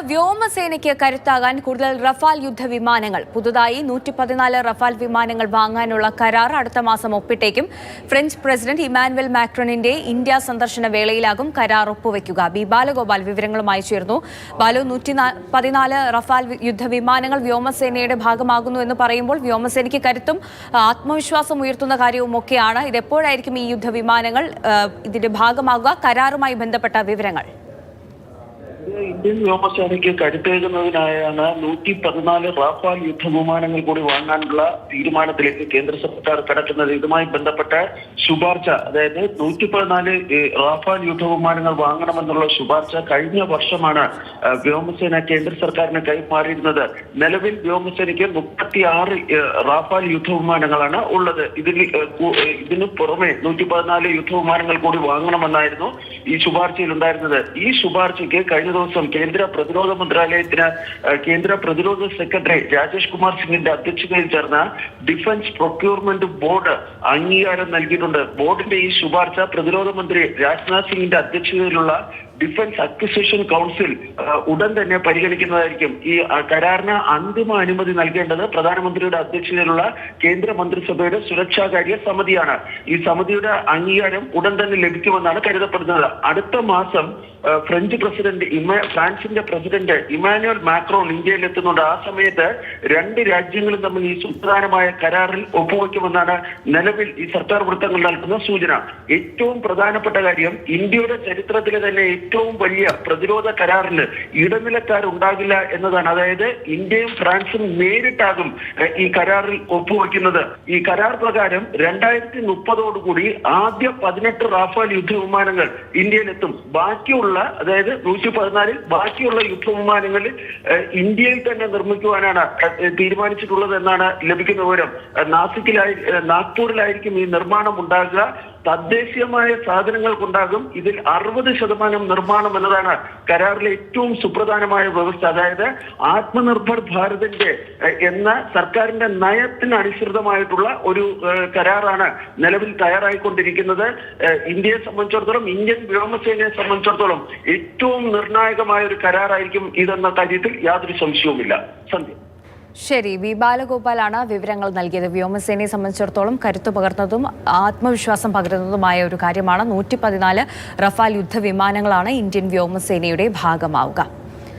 വ്യോമസേനയ്ക്ക് കരുത്താകാൻ കൂടുതൽ റഫാൽ യുദ്ധ വിമാനങ്ങൾ. പുതുതായി നൂറ്റി പതിനാല് റഫാൽ വിമാനങ്ങൾ വാങ്ങാനുള്ള കരാർ അടുത്ത മാസം ഒപ്പിട്ടേക്കും. ഫ്രഞ്ച് പ്രസിഡന്റ് ഇമാനുവൽ മാക്രോണിന്റെ ഇന്ത്യ സന്ദർശന വേളയിലാകും കരാർ ഒപ്പുവെക്കുക. ബി ബാലഗോപാൽ വിവരങ്ങളുമായി ചേർന്നു ബാലു നൂറ്റി പതിനാല് റഫാൽ യുദ്ധ വിമാനങ്ങൾ വ്യോമസേനയുടെ ഭാഗമാകുന്നു എന്ന് പറയുമ്പോൾ വ്യോമസേനയ്ക്ക് കരുത്തും ആത്മവിശ്വാസം ഉയർത്തുന്ന കാര്യവും ഒക്കെയാണ് ഇതെപ്പോഴായിരിക്കും ഈ യുദ്ധ വിമാനങ്ങൾ ഇതിന്റെ ഭാഗമാകുക? കരാറുമായി ബന്ധപ്പെട്ട വിവരങ്ങൾ. ഇന്ത്യൻ വ്യോമസേനയ്ക്ക് കരുത്തേകുന്നതിനായാണ് നൂറ്റി പതിനാല് റാഫാൽ യുദ്ധവിമാനങ്ങൾ കൂടി വാങ്ങാനുള്ള തീരുമാനത്തിലേക്ക് കേന്ദ്ര സർക്കാർ കടക്കുന്നത്. ഇതുമായി ബന്ധപ്പെട്ട ശുപാർശ അതായത് നൂറ്റി പതിനാല് റാഫാൽ യുദ്ധവിമാനങ്ങൾ വാങ്ങണമെന്നുള്ള ശുപാർശ കഴിഞ്ഞ വർഷമാണ് വ്യോമസേന കേന്ദ്ര സർക്കാരിന് കൈമാറിയിരുന്നത്. നിലവിൽ വ്യോമസേനയ്ക്ക് മുപ്പത്തി ആറ് റാഫാൽ യുദ്ധവിമാനങ്ങളാണ് ഉള്ളത്. ഇതിൽ ഇതിന് പുറമെ നൂറ്റി പതിനാല് യുദ്ധവിമാനങ്ങൾ കൂടി വാങ്ങണമെന്നായിരുന്നു ഈ ശുപാർശയിൽ ഉണ്ടായിരുന്നത് ഈ ശുപാർശയ്ക്ക് കഴിഞ്ഞ ദിവസം കേന്ദ്ര പ്രതിരോധ മന്ത്രാലയത്തിന് കേന്ദ്ര പ്രതിരോധ സെക്രട്ടറി രാജേഷ് കുമാർ സിംഗിന്റെ അധ്യക്ഷതയിൽ ചേർന്ന ഡിഫൻസ് പ്രൊക്യൂർമെന്റ് ബോർഡ് അംഗീകാരം നൽകിയിട്ടുണ്ട്. ബോർഡിന്റെ ഈ ശുപാർശ പ്രതിരോധ മന്ത്രി രാജ്നാഥ് സിംഗിന്റെ അധ്യക്ഷതയിലുള്ള ഡിഫൻസ് അക്വിസിഷൻ കൗൺസിൽ ഉടൻ തന്നെ പരിഗണിക്കുന്നതായിരിക്കും. ഈ കരാറിന് അന്തിമ അനുമതി നൽകേണ്ടത് പ്രധാനമന്ത്രിയുടെ അധ്യക്ഷതയിലുള്ള കേന്ദ്ര മന്ത്രിസഭയുടെ സുരക്ഷാകാര്യ സമിതിയാണ്. ഈ സമിതിയുടെ അംഗീകാരം ഉടൻ തന്നെ ലഭിക്കുമെന്നാണ് കരുതപ്പെടുന്നത്. അടുത്ത മാസം ഫ്രഞ്ച് പ്രസിഡന്റ് ഇമാ ഫ്രാൻസിന്റെ പ്രസിഡന്റ് ഇമാനുവൽ മാക്രോൺ ഇന്ത്യയിൽ എത്തുന്നുണ്ട് ആ സമയത്ത് രണ്ട് രാജ്യങ്ങളും തമ്മിൽ ഈ സുപ്രധാനമായ കരാറിൽ ഒപ്പുവെക്കുമെന്നാണ് നിലവിൽ ഈ സർക്കാർ വൃത്തങ്ങൾ നൽകുന്ന സൂചന. ഏറ്റവും പ്രധാനപ്പെട്ട കാര്യം ഇന്ത്യയുടെ ചരിത്രത്തിലെ തന്നെ ഏറ്റവും വലിയ പ്രതിരോധ കരാറിൽ ഇടനിലക്കാരുണ്ടാകില്ല എന്നതാണ്. അതായത് ഇന്ത്യയും ഫ്രാൻസും നേരിട്ടാകും ഈ കരാറിൽ ഒപ്പുവെക്കുന്നത്. ഈ കരാർ പ്രകാരം രണ്ടായിരത്തി മുപ്പതോടുകൂടി ആദ്യ പതിനെട്ട് റാഫാൽ യുദ്ധവിമാനങ്ങൾ ഇന്ത്യയിലെത്തും. ബാക്കിയുള്ള അതായത് നൂറ്റി പതിനാലിൽ ബാക്കിയുള്ള യുദ്ധവിമാനങ്ങൾ ഇന്ത്യയിൽ തന്നെ നിർമ്മിക്കുവാനാണ് തീരുമാനിച്ചിട്ടുള്ളത് എന്നാണ് ലഭിക്കുന്ന വിവരം. നാസിക്കിലായി നാഗ്പൂരിലായിരിക്കും ഈ നിർമ്മാണം ഉണ്ടാകുക. തദ്ദേശീയമായ സാധനങ്ങൾക്കുണ്ടാകും. ഇതിൽ അറുപത് ശതമാനം നിർമ്മാണം എന്നതാണ് കരാറിലെ ഏറ്റവും സുപ്രധാനമായ വ്യവസ്ഥ. അതായത് ആത്മനിർഭർ ഭാരതിന്റെ എന്ന സർക്കാരിന്റെ നയത്തിന് അനുസൃതമായിട്ടുള്ള ഒരു കരാറാണ് നിലവിൽ തയ്യാറായിക്കൊണ്ടിരിക്കുന്നത്. ഇന്ത്യയെ സംബന്ധിച്ചിടത്തോളം ഇന്ത്യൻ വ്യോമസേനയെ സംബന്ധിച്ചിടത്തോളം ഏറ്റവും നിർണായകമായ ഒരു കരാറായിരിക്കും ഇതെന്ന കാര്യത്തിൽ യാതൊരു സംശയവുമില്ല. സന്ധ്യ. ശരി വി ബാലഗോപാലാണ് വിവരങ്ങൾ നൽകിയത്. വ്യോമസേനയെ സംബന്ധിച്ചിടത്തോളം കരുത്തു പകർന്നതും ആത്മവിശ്വാസം പകരുന്നതുമായ ഒരു കാര്യമാണ്. നൂറ്റി പതിനാല് റഫാൽ യുദ്ധവിമാനങ്ങളാണ് ഇന്ത്യൻ വ്യോമസേനയുടെ ഭാഗമാവുക.